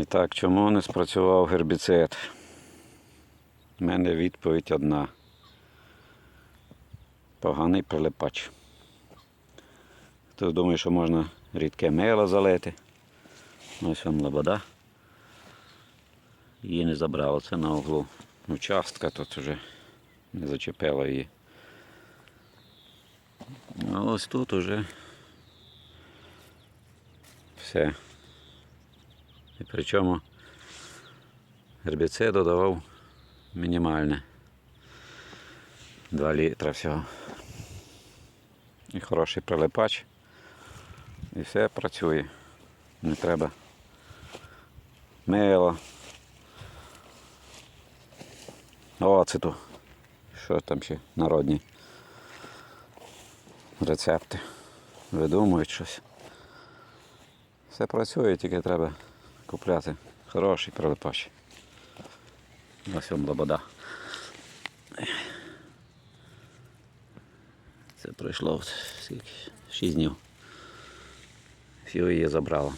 І так, чому не спрацював гербіцид? У мене відповідь одна. Поганий прилипач. Хтось думає, що можна рідке мило залити. Ось вам лобода. Її не забрало, це на углу. Ну, частка тут вже не зачепила її. А ось тут уже все. І причому гербіциду давав мінімальне. 2 літра всього. І хороший прилипач. І все працює. Не треба мило. Оцету. Що там ще народні рецепти. Видумують щось. Все працює, тільки треба купляти хороший прилипач. Ось вам лобода. Це пройшло скільки? 6 днів. Всього її забрало.